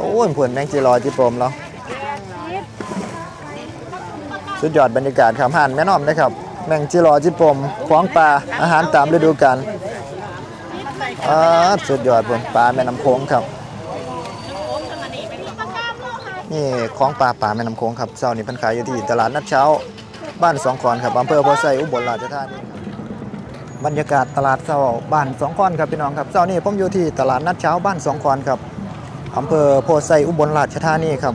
โอ้ยผลแมงจีรอยจีปมแล้วสุดยอดบรรยากาศครับห่านแม่น้อมนะครับ แมงจีรอจีปมของปลาอาหารตามฤดูกาลอ่าสุดยอดบนปลาแม่น้ำโขงครับนี่ของปลาป่าแม่น้ำโขงครับเช้านี้พิ่นขายอยู่ที่ตลาดนัดเช้า บ้านสองคอนครับอำเภอโพไซอุบลราชธานีบรรยากาศตลาดเช้าบ้านสองคอนครับพี่น้องครับเช้านี้ผมอยู่ที่ตลาดนัดเช้าบ้านสองคอนครับ อำเภอโพไซอุบลราชธานีครับ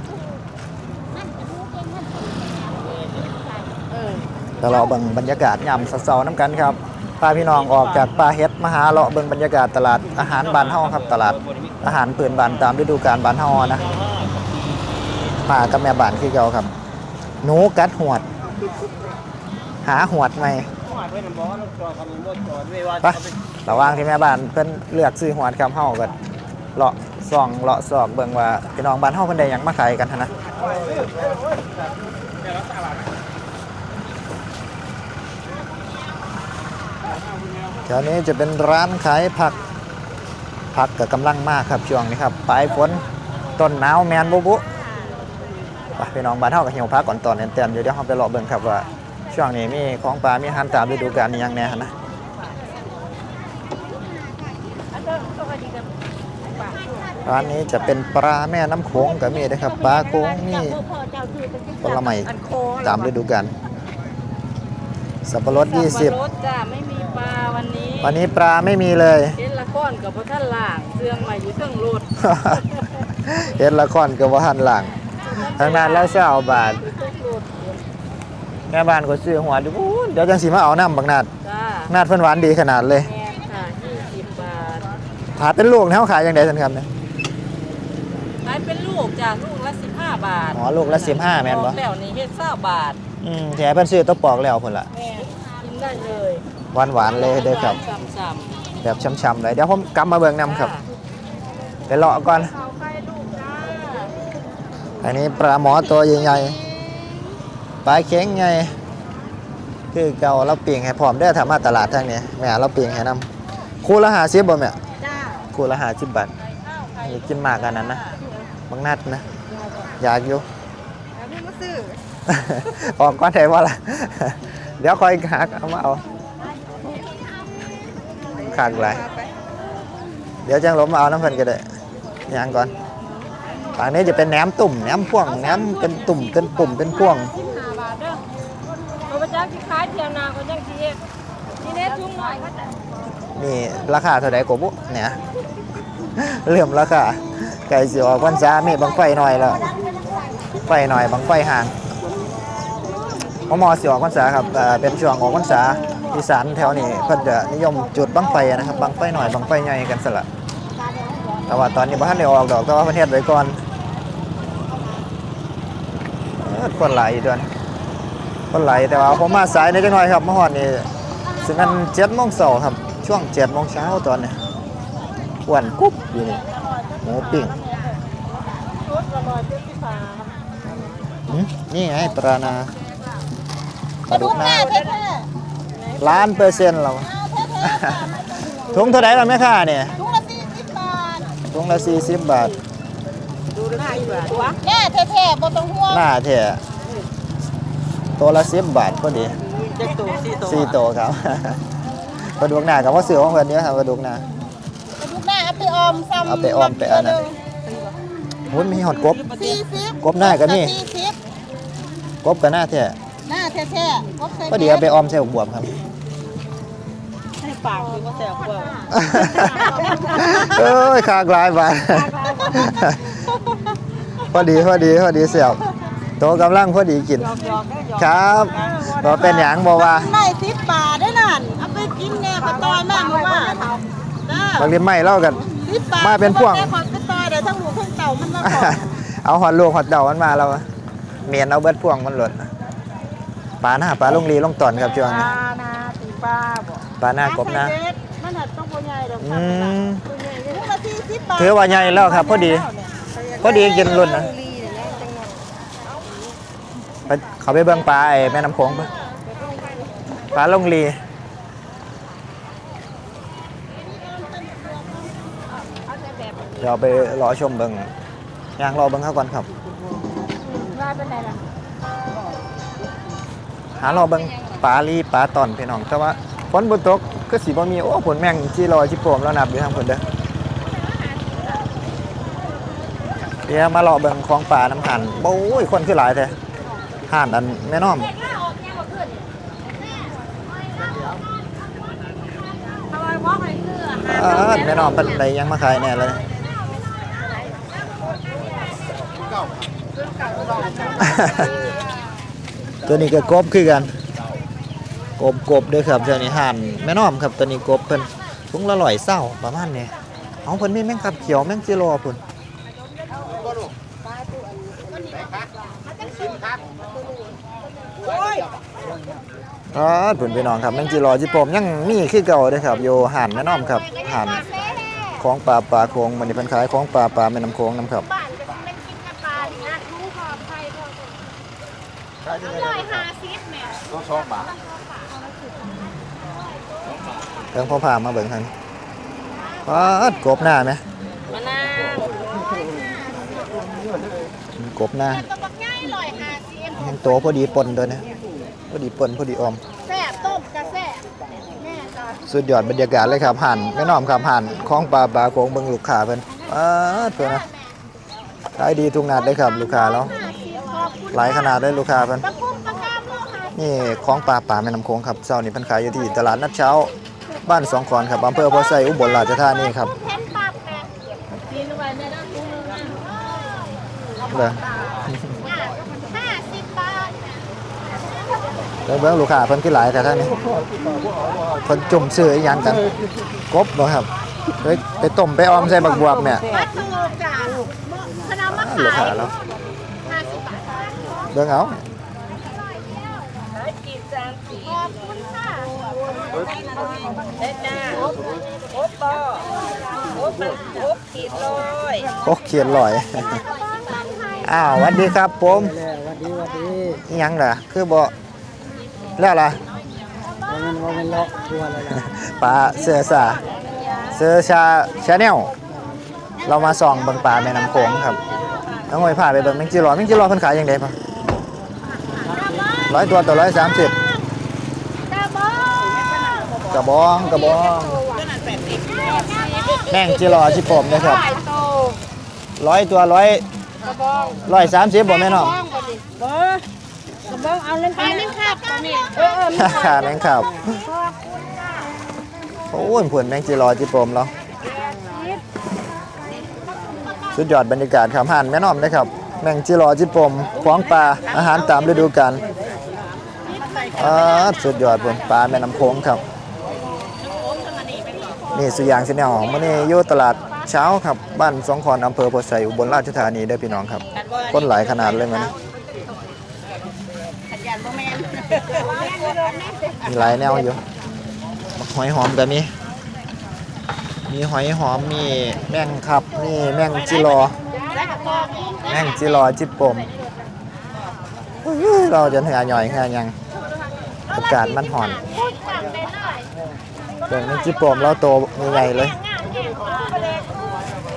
แล้วเราเบิ่งบรรยากาศยามเช้าๆน้ำกันครับพาพี่น้องออกจากป่าเฮ็ดมาหาเลาะเบิ่งบรรยากาศตลาดอาหารบานเฮาครับ ตลาดอาหารพื้นบานตามฤดูกาลบานเฮานะมากับแม่บ้านคือเก่าครับหนูกัดหวด หาหวดไหมไประว่างที่แม่บ้านเพิ่นเลือกซื้อหวดครับเฮาก็เลาะ ส่องเลาะซอกเบิ่งว่าพี่น้องบ้านเฮาเพิ่นได้หยังมาขายกันหั้นนะแถวนี้จะเป็นร้านขายผัก ผักก็กำลังมากครับช่วงนี้ครับปลายฝนต้นหนาวแมนบุบุไปพี่น้องบ้านเฮากับเหี่ยวพักก่อนตอนเตือนๆอยู่เดี๋ยวเฮาไปรอเบิ่งครับว่าช่วงนี้มีของปลามีอาหารตามฤดูกาลนี่ยังแหน่หั่นนะ ร้านนี้จะเป็นปลาแม่น้ำโขงก็มีนะครับปลาโขงมีผลไม้ตามฤดูกาลสับปะรดสับปะรดจ้าไม่มีปลาวันนี้20วันนี้ปลาไม่มีเลยเอ็นละก้อนกับพระท่านล่างเสื่องใหม่อยู่เทั้งรถเฮ็ดละครก็บ่ทันหลังทางนั้นแล้ว20บาทเทั้งรถแม่บ้านก็ซื้อหัวดิพูนเดี๋ยวจังสิมาเอาน้ำบักนาดจ้านาดเพิ่นหวานดีขนาดเลยแมนค่ะ20บาทถาเป็นลูกเนี่ยเขาขายยังไงท่านครับเนี่ย ขายเป็นลูกจ้าลูกละ15บาทอ๋อลูกละ15แม่นบ่ออกแล้วนี่เฮ็ด20บาทอืมแถเพิ่นซื้อตัวปอกแล้วพุ่นละแม่นกินได้เลยหวานหวานๆเลยเด้อครับ ซ้ำแบบช้ำๆเลยเดี๋ยวผมกลับมาเบิ่งๆนํครับจ้าไปเลาะก่อนข้าวไข่ลูกจ้าอันนี้ปลาหมอตัวใหญ่ๆปลาเข็งใหญ่คือเก่าเราปิ้งให้พร้อมเด้อถ้ามาตลาดทางนี้แม่เราปิ้งให้นํคู่ละ50บ่แม่จ้าคู่ละ50บาทอย่ากินมากอันนั้นนะ บางนัดนะ อยากอยู่แล้วพี่มาซื้อ ออกก่อนได้บ่ล่ะ เดี๋ยวคอยหาเอามาเอาขากหลายเดี๋ยวจังลบมาเอาน้ำเพิ่นก็ได้ย่างก่อนฝั่งนี้จะเป็นแหนมตุ่มแหนมพ่วงแหนมเป็นตุ่มเป็นปุ่มเป็นพ่วง15บาทเด้อบ่ประจักสิขายเที่ยวนาก็จังสิเฮ็ดนี่เด้ทุ่งหน่อยก็ได้นี่ราคาเท่าไหร่กบุเนี่ยเริ่มราคา ไก่สิออกวันจ้ามีบังไฟหน่อยแล้วไฟหน่อยบังไฟห่างมอมอสิออกวันษาครับเป็นช่วงออกวันษาอีสานแถวนี้เพิ่นจะนิยมจุดบังไฟนะครับบังไฟหน่อยบังไฟใหญ่กันสละแต่ว่าตอนนี้บ่ทันได้ออกดอกแต่ว่าเพิ่นเฮ็ดไว้ก่อนเอิ้นคนหลายอยู่ดือนคนหลายแต่ว่าผมมาสายนิดจังหน่อยครับมาฮอดนี่สิมัน7โมงเช้าครับช่วง7โมงเช้าตอนนี้อ้วนกุ๊บอยู่นี่ หมูปิ้งชุดละร้อยเจ็ดสิบบาทหืมนี่ไงปลานาปลาดุกนาล้านเปอร์เซ็นต์เราถุงเท่าไหร่ล่ะแม่ค้าเนี่ยถุงละสี่สิบบาทถุงละสี่สิบบาทดูได้กี่บาทวะแน่แท้ๆบ่ต้องห่วงหน้าเถอะตัวละสิบบาทพอดีเจ็ดตัวสี่ตัวสี่ตัวครับปลาดุกนากับว่าเสือของเพื่อนเนี้ยครับปลาดุกนาก ระดูกหน้าเอาไปออมซ้ำเอาไปออมไปอันนั้นหุ้นมีหอดกบ สี่สิบกบหน้าก็มี สี่สิบกบกับหน้าเถอะหน้าแท้ๆกบใส่พอดีเอาไปออมใส่บวบครับ ให้ปากคือว่าแสบกว่าเอ้ยคากหลายบาทพอดีพอดีพอดีเสียบโตกำลังพอดีกิน หยอกหยอกได้หยอกครับบ่เป็นหยังบ่ว่าได้สิบบาทได้นั่นเอาไปกินแน่ขอตอยแม่มาว่าจ้าบางทีไม่เล่ากัน สิบบาทมาเป็นพวง แม่ขอไปตอยเดี๋ยวทั้งหมูทั้งเต่ามันมาขอเอาหอดลูกหอดเต่ามันมาแล้วอะเมียนเอาเบิดพวงมันหล่นปลาหน้าปลาลงลีลงตอนครับช่วงนี้ปลานาตีปลาบ่ปลาหน้ากบนะ มันหัดต้องบ่ใหญ่ดอกอืมถุงละสี่สิบบาทถือว่าใหญ่แล้วครับพอดี พอดีกินรุ่นนะไปเขาไปเบิ่งปลาไอ้แม่น้ำโขงปะปลาลงลี ดี๋ยวไปรอชมเบิ่งยางรอเบิ่งเขาก่อนครับว่าเป็นไรล่ะหารอเบิ่งปลาลีปลาตอนพี่น้อง แต่ว่าฝนบ่ตกก็สิบ่มี โอ้ผลแม่งจีรอจิโปมแล้วนับอยู่ทางเพิ่นเด้อเดี๋ยวมารอเบิ่งของป่าน้ำหันโอ้ยคนคือหลายแท้ห่านอันแม่น้อมทำไมมองไอ้เสื้อเออแม่น้อมเป็นใดยังมาขายแน่เลย ตัวนี้ก็กบคือกัน กบกบเด้วยครับเจ้านี้ห่านแม่น้อมครับตัวนี้กบเพิ่นถุงละร้อยเศร้าประมาณนี้เอาเพิ่นมีแมงคับเขียวแมงจิโร่พุ่นอ๋อพุ่นพี่น้องครับแมงจิโร่จิโปมยังมีคือเก่าเด้อครับอยู่ห่านแม่น้อมครับห่านของปลาปลาโคงมันนี่เพิ่นขายของปลาปลาแม่น้ำโคงนํครับ บ้านก็เป็นกินกระปาดินะรู้ขอบใครก็ร้อยห้าสิ บแม่เรื่องพ่อพามาเบิ่งทางป๊าดกบหน้าไหมมะนาวกบหน้าตัวบักง่ายร้อยห้าสิบยังโตพอดีปนตัวเนี้พอดีปนพอดีออมแซ่บต้มกระแซ่บแม่จ้ะสุดยอดบรรยากาศเลยครับห่านแม่น้อมครับห่านของปลาปลาโขงเบิ่งลูกค้าเพิ่นป๊าดเพิ่นนะขายดีทุกนัดเลยครับลูกค้าแล้วห้าสิบขอบคุณหลายขนาดเลยลูกค้าเพิ่นประคุ้ นี่ของปลาปลาแม่น้ำโขงครับเช้านี้เพิ่นขายอยู่ที่ตลาดนัดเช้า บ้านสองขอนครับอำเภอโพไซอุบลราชธานีครับเพ้นปับแม่กินไว้ในด้านนู้นนะเบิ่งห้าสิบบาทเบิ่งเบิ่งลูกค้าเพิ่นคือหลายแต่ท่านนี้เพิ่นจุ่มซื้ออีหยังกันกบบ่ครับเฮ้ยไปต้มไปออมใส่บักบวบเนี่ยมาถูกจ้ะขนมมะลูกขาค้ายแล้วห้าสิบบาทเบิ่งเอากี่จานสี ขอบคุณค่ะเด็ดจ้าโอ๊บปอโอ๊บมันโอ๊บขีดลอยโอ้เขียนลอย อ้าวสวัสดีครับผมวันดีวันดีอิหยังล่ะคือบ่แล้วล่ะวันนั้นวันนั้นเลาะตัวเลยล่ะปลาเสือสาเสือชาชาแนลเรามาส่องเบิ่งปลาแม่น้ำโขงครับน้องหอยพาไปเบิ่งแมงจีรอแมงจีรอเพิ่นขายยังไงปะ ร้อยตัวต่อร้อยสามสิบกระบอกกระบองกระบองแมงจีรอชิปมนะครับไข่โตร้อยตัวร้อยกระบองร้อยสามสิบบ่แม่น้องกระบองเอาเล่นไปนี่ครับก็มีเออเออมีขาแมงขับโอ้ยผุนแมงจีรอจิปมแล้วสุดยอดบรรยากาศครับห่านแม่น้อมนะครับแมงจีรอจิปมขวางปลาอาหารตามฤดูกาล อ่าสุดยอดบนปลาแม่น้ำโขงครับ นี่สุยางเสนอมื่อนี้อยู่ตลาดเช้าครับบ้านสองคอนอำเภอโพไซอุบลราชธานีได้พี่น้องครับคนหลายขนาดเลยมันขัดยันบ่แม่นมีหลายแนวอยู่หอยหอมก็มีมีหอยหอมมีแมงครับมีแมงจิรอแล้วกรแมงจิรอจิปมเราจะเหนื่อยหน่อยแค่ยัง อากาศมันห่อนพูดจังได้หน่อยเบิ่งแมงจิปมเราโตใหญ่ๆเลยงามเก่งของไปเลย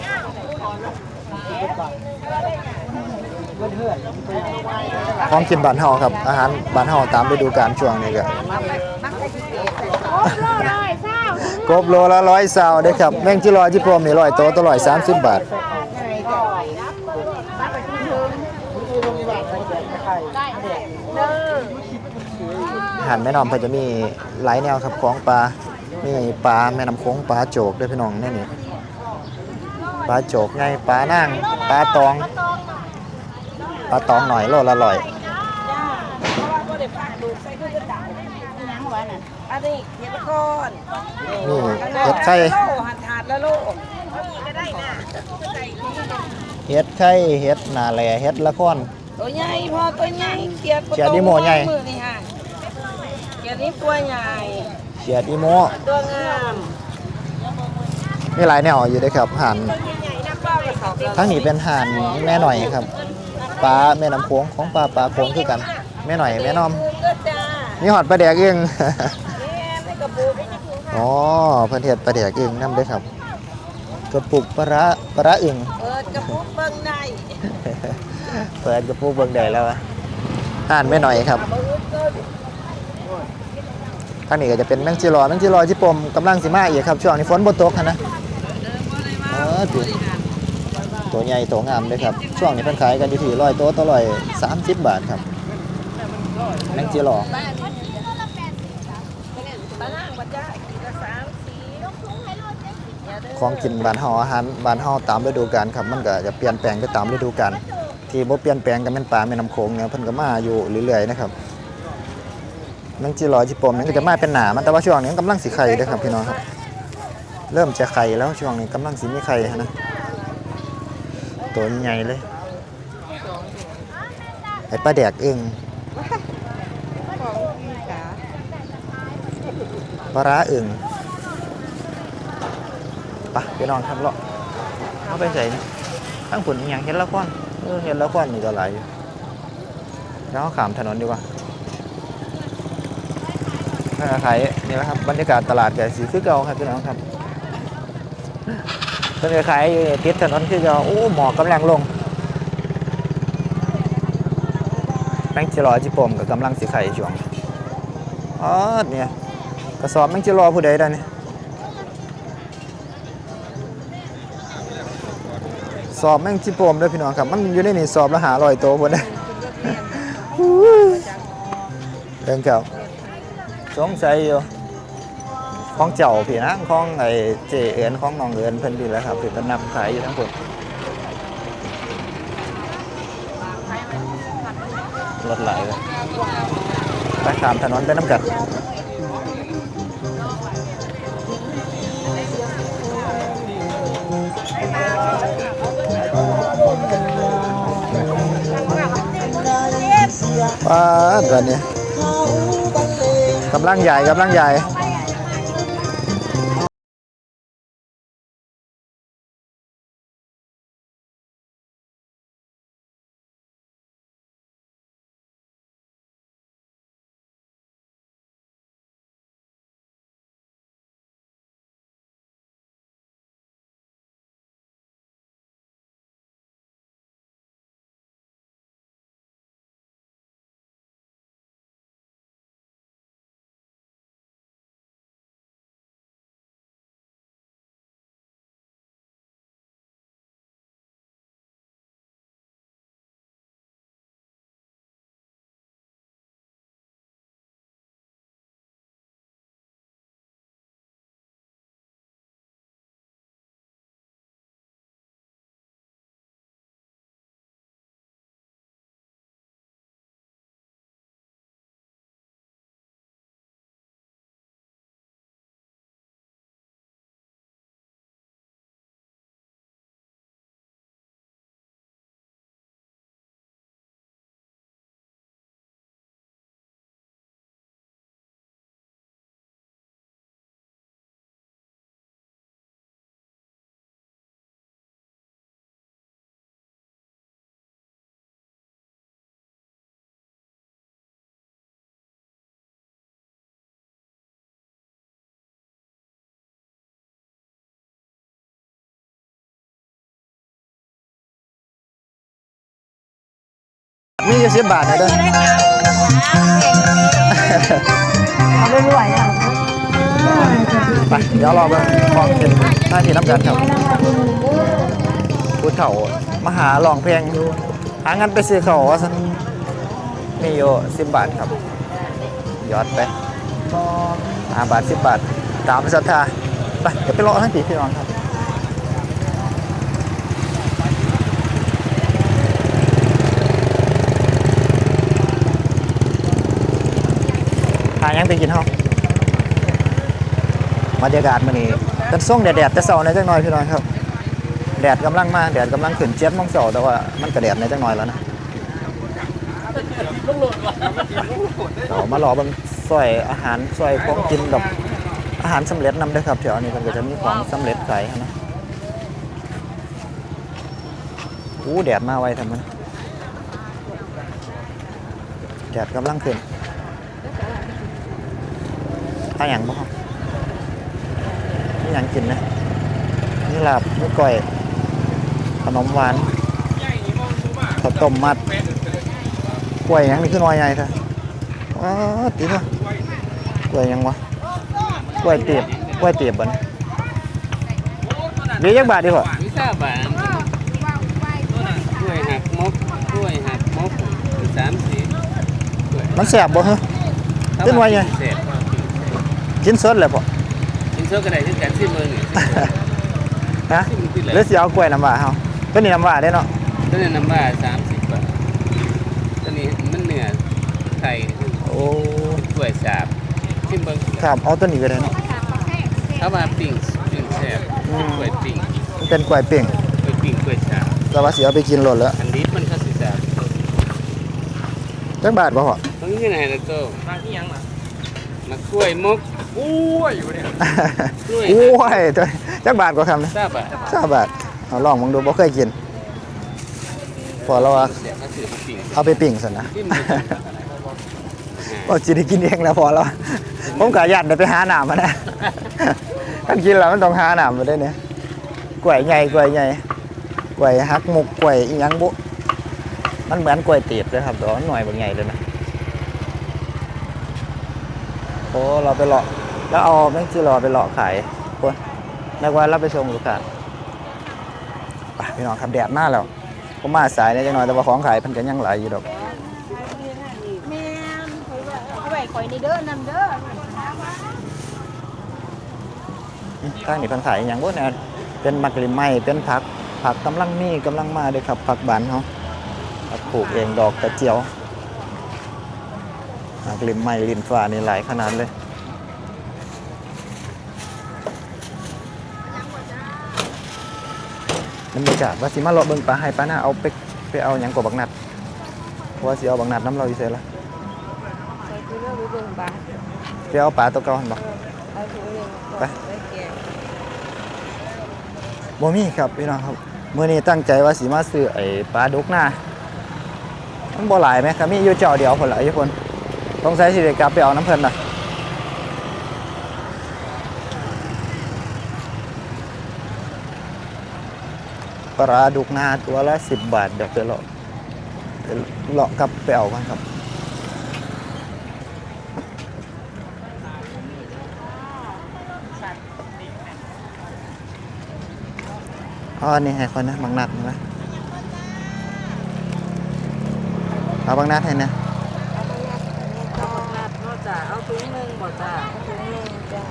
งามของกินบ้านเฮาครับ อาหารบ้านเฮาตามฤดูกาลช่วงนี้ก็โอ้โลเลยเศร้ากบโลละร้อยซาวเด้อครับแมงจิรอจิปมนี่ร้อยโตตัวร้อยสามสิบบาทอา หารแม่น้ำเพิ่นจะมีหลายแนวครับของปลา มีปลาแม่น้ำโขงปลาโจกด้วยพี่น้องแน่นี่ปลาโจกไงปลานั่งปลาตองปลาตองหน่อยโลละร้อยอันนี้เห็ดคอนนี่เห็ดไข่โลหันถาดละโลก็ได้นะเห็ดไข่เห็ดนาแลเห็ดละครตัวใหญ่พอตัวใหญ่เกียดเขียดนี่โม่ใหญ่ มือนี่ฮะเกียดนี่ตัวใหญ่เขียดอีโมตัวงามมีหลายแนวอยู่เด้วยครับห่านใหญ่นักบ้าไปสอบแล้วทั้งนี้เป็นห่านแม่หน่อยครับปลาแม่น้ำโขงของปลาปลาโขงคือกัน แม่หน่อยแม่น้อมก็จ้ามีหอดปลาแดกเองแม่ไม่กระปูไม่กระปูอ๋อเพิ่นเฮ็ดปลาแดกเองนำเด้อครับกระปุกปลาร้าปลาร้าอึ่งเปิดกระปุกเบิ่งในเปิดกระปุกเบิ่งได้แล้วอะอ่านไม่หน่อยครับ ทางนี้ก็จะเป็นแมงจีรอแมงจีรอที่ปมกำลังสิมาอีกครับ ช่วงนี้ฝนบ่ตกนะเออติตัวใหญ่ตัวงามเลยครับ ช่วงนี้เพิ่นขายกันอยู่ที่ร้อยตัวต่อร้อยสามสิบบาทครับแมงจีรอปลาล่างบัดจ้ากินละสามสี่ของกินบ้านเฮาอาหารบ้านเฮาตามฤดูกาลครับ มันก็จะเปลี่ยนแปลงไปตามฤดูกาลที่บ่เปลี่ยนแปลงก็แม่นปลาแม่น้ำโขงเนี่ยเพิ่นก็มาอยู่เรื่อยๆนะครับ แมงจีรอจิปมนี่ก็จะมาเป็นหนามันแต่ว่าช่วงนี้กำลังสิไข่เด้ครับพี่น้องครับ เริ่มจะไข่แล้วช่วงนี้กำลังสิมีไข่นะตัวใหญ่เลยไอ้ปลาแดกเองปลาร้าอึ่งไปะพี่น้องครับเลาะเอาไปใส่ตั้งผลอย่างเห็นแล้วก้อนเห็นแล้วก้อนนี่ก็หลายอยู่แล้วขามถนนดีกว่า ขายนี่แหละครับบรรยากาศตลาดแก่สีคือเก่าครับพี่น้องครับเพิ่นขายอยู่ติดถนนคือจะโอ้หมอกกำลังลงแมงจิรอจิปมกับกำลังสิไข่ช่วงอ๋อเนี่ยกระสอบแมงจิรอผู้ใดได้เนี่ยสอบแมงจิปมเด้อพี่น้องครับ มันอยู่ในนี่สอบและหาร้อยโตวบ่ได้เรื่องเก่า สงสัยอยู่ของเจ้าพี่นะของไอ้เจเอินของน้องเอินเพิ่นดีแหล้วครับเพิ่นก็นำขายอยู่ทั้งหมดรถไหลเลยไปตามถนนไปน้ำกัดว้าตอนนี้ กำลังใหญ่กำลังใหญ่ มีอยู่สิบบาทนะเด้อเอารวยๆอะไปเดี๋ยวรอไปมองเป็นหน้าที่น้ำกันครับผู้เฒ่ามาหาลองเพลงหาเงินไปซื้อเขาวว่าสันมีอยู่สิบบาทครับยอดไปห้าบาทสิบบาท ตามศรัทธาไปเดี๋ยวไปรอให้ปีพี่น้องครับ หายังไปกินห้องบรรยากาศมันนี่เป็นส่งแดดๆแต่เสาในอยจังหน่อยพี่น้องครับ แดดกำลังมาแดดกำลังขึ้นเจ็ดโมงเสาแต่ว่ามันก็แดดในอยจังหน่อยแล้วนะเรามารอบางซอยอาหารซอยของกินกับอาหารสำเร็จนำด้วยครับแถวนี้มันก็จะมีของสำเร็จขายนะอู้แดดมาไวทำมันแดดกำลังขึ้น ถ้าอย่างบ่ครับนี่อย่างกินนะนี่มีลาบมีก้อย ขนมหวานข้าวต้มมัดกล้วยหยังนี่คือน้อยใหญ่แท้อ้าวติเนาะกล้วยหยังวะกล้วยเตียบกล้วยเตียบบ่นเดี๋ยวจักบาทดีกว่าวิซาบานกล้วยหักมกกล้วยหักมกสามสีกล้วยมันแซ่บบ่ฮะขึ้นไว้ไง เสร็จกินสดเลยพ่อกินโซก็ได้ที่การซิมเบอร์นี่ฮะซิมขึ้นเลหรือยสิเอากล้วยน้ำว้าเฮาตัวนี้น้ำว้าได้เนาะตัวนี้น้ำว่าสามสิบบาทตัวนี้มันเนื้อไข่โอ้กล้วยสาบซิมเบอร์ครับเอาตัวนี้ก็ได้เนาะถ้าว่าปิ้งปิ้งแซ่บอืมกล้วยปิ้งมันเป็นกล้วยเป่งกล้วยปิ้งกล้วยสาบแต่ว่าสิเอาไปกินโลดแล้วอันนี้มันก็สิสาบจักบาทบ่พ่อตรงนี้ไหนแล้วก็มาที่ยังล่ะมากล้วยมก กล้วยอยู่เนี่ยกล้วยโอ้ยตัวจักบาทก็คำนะทราบอะสามบาทเอาลองมองดูบ่เคยกิน พอแล้วว่าเสียก็ถือมาปิ้งเอาไปปิ่งซะนะที่มันโอ้สิได้กินเองแล้วพอแล้ว ผมกะยัดเดี๋ยวไปหาหนามมานะท่านกินแล้วมันต้องหาหนามมาได้เนี่ยกล้วยใหญ่กล้วยใหญ่กล้วยฮักมุกกล้วยอีหยังบุมันเหมือนกล้วยตีบเลยครับแต่ว่ามันหน่วยบางใหญ่เลยนะโอ้เราไปเลาะ แล้วเอาแม่งจีรอไปเลาะขายคนนึกว่าเราไปส่งลูกค้าไปพี่น้องครับแดดมากแล้วผมมาสายเนี่ยจังหน่อยแต่ว่าของขายเพันกันยังหลายอยู่ดอกแม่นข่อยว่าเอาไว้ข่อยนี่เด้อนำเด้อข้างนี้เพันขายอหย่างพวกนี้เป็นมักลิมไม้เป็นผักผักกำลังมีกำลังมาเลยครับผักบานเขาผักปลูกเองดอกกระเจียวมักลิมไม้ลินฟ้านี่หลายขนาดเลย บรรยากาศว่าสิมาเลาะเบิ่งปลาให้ปลาหน้าเอาไปไปเอาหยังกว่าบักนัดเพราะว่าสิเอาบักนัดน้ำเราอยู่เสียละใส่คือเรื่องรู้เบิ่งบาไปเอาปลาตัวเก่าหันบ่เอาถุงหนึงไปไว้แกงบ่มีครับพี่น้องครับมื้อนี้ตั้งใจว่าสิมาซื้อไอ้ปลาดุกหน้ามันบ่หลายไหมครับมีอยู่เจ้าเดียวพุ่นล่ะอยู่พุ่นต้องใช้สิได้กลับไปเอาน้ำเพิ่นน่ะ ปลาดุกนาตัวละ10บบาท เดี๋ยวไปเลาะเลาะกับไปเอากันครับ อ๋อ นี่ให้คนนะบางนัดนะเอาบางนัดให้นะเอาบักนัดเนาะจ้ะเอาถุงหนึ่งบ่จ้าถุงหนึ่งจ้า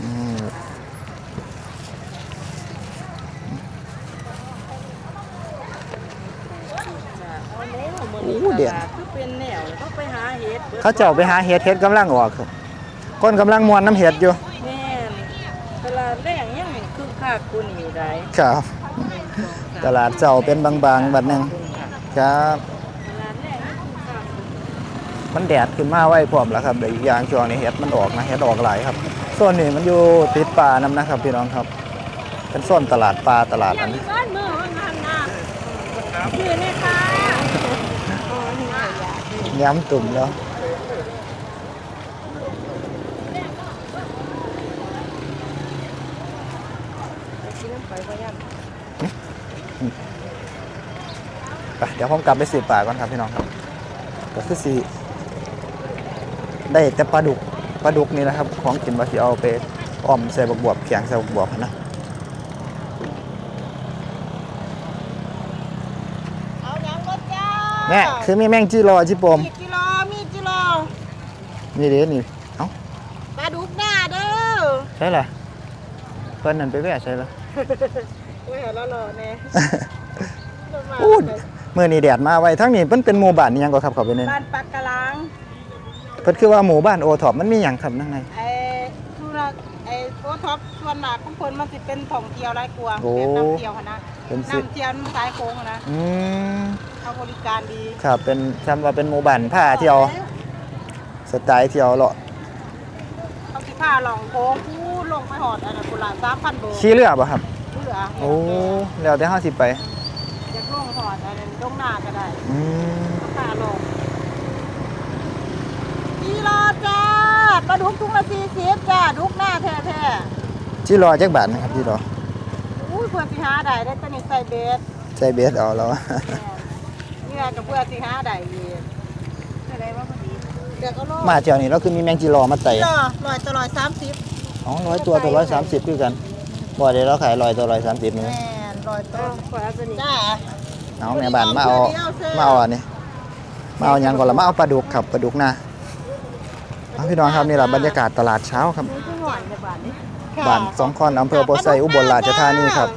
แล้วมื้อ โอ้นี้เดือดตลาคือเป็นแนวเลยเขาไปหาเห็ดบิดเขาเจ้าไปหาเห็ดเห็ดกำลังออกครับคนกำลังมวนน้ำเห็ดอยู่แม่นตลาดแรงยังเห็นคึกคักกูนี่ได้ครับตลาดเจ้าเป็นบางๆบัดหนึงครับตลาดแรงยังคึกคักมันแดดขึ้นมาไว้พร้อมแล้วครับแต่อีกอย่างช่วงนี้เห็ดมันออกนะเห็ดออกหลายครับ ส่วนนี้มันอยู่ติดป่านํนะครับพี่น้องครับเป็นส่วนตลาดปลาตลาดอันนี้บ้านเมืองมันหันหน้าคือนี่ค่ะย้ำตุ่มแล้วกินน้ำไปก็ยังไปเดี๋ยวผมกลับไปสืบป่าก่อนครับพี่น้องครับก็คือสีได้แต่ปลาดุก ปลาดุกนี่นะครับ ของกินว่าสิเอาไปอ้อมใส่บักบวบเขียงใส่บักบวบนะเอาหยังบ่จ้าแม่คือมีแมงจีรอจีปมมีกิโลมีกิโลนี่เด้นี่เอ้าปลาดุกหน้าเด้อใช่ล่ะเพิ่นนั่นไปแว่ใช่ล่ะโอ้ยหล่อๆแน่อู้มื้อนี้แดดมาไว้ทั้งนี้มันเป็นหมู่บ้านอิหยังก็ครับเขาไปเนี่ย บ้านปักกะลัง เพิ่นคือว่าหมู่บ้านโอท็อปมันมีหยังครับนั่นไงไอ้ธุระไอ้โอท็อปส่วนหนักของเพิ่นมันสิเป็นท่องเที่ยวหลายกว่าโอ้แบบน้ำเที่ยวหั่นนะเป็นสิน้ำเที่ยวมันสายโค้งอะนะอืมเขาบริการดีครับเป็นจำว่าเป็นหมู่บ้านผ้าเที่ยวสไตล์เที่ยวเลาะเขาสิพาลองโค้งพูดลงไปหอดอันนั้นกุหลาบ3,000โบกขี่เรือบ่ครับเรือโอ้แล้วแต่เฮาสิไปอยากลงหอดอันนั้นลงหน้าก็ได้อืมเขาพาลงกิโลจ้า ปลาดุกถุงละสี่สิบจ้าดุกหน้าแท้แท้ที่รอจักบาทนะครับที่รอๆอุ้ยเพื่อนสิหาได้ได้ตอนนี้ใส่เบสใช้เบสเอาแล้วเนี่ยกับเพื่อนสิหาได้อีกอะไรวะพอดีเดี๋ยวก็รอมาเที่ยวนี้เราคือมีแมงจีรอมาไต่จ้าร้อยต่อร้อยสามสิบอ๋อร้อยตัวตัวร้อยสามสิบคือกันบ่เดี๋ยวเราขายร้อยตัวร้อยสามสิบนี่แม่นร้อยต่อจ้า เอาแม่บ้านมาเอามาเอาอันนี้มาเอาหยังก่อนละมาเอาปลาดุกครับปลาดุกนะเอา พี่น้องครับนี่แหละบรรยากาศตลาดเช้าครับนี่คือหวานในบ้านนี้บ้านสองคอนอำเภอโพไซอุบลราชธานีครับ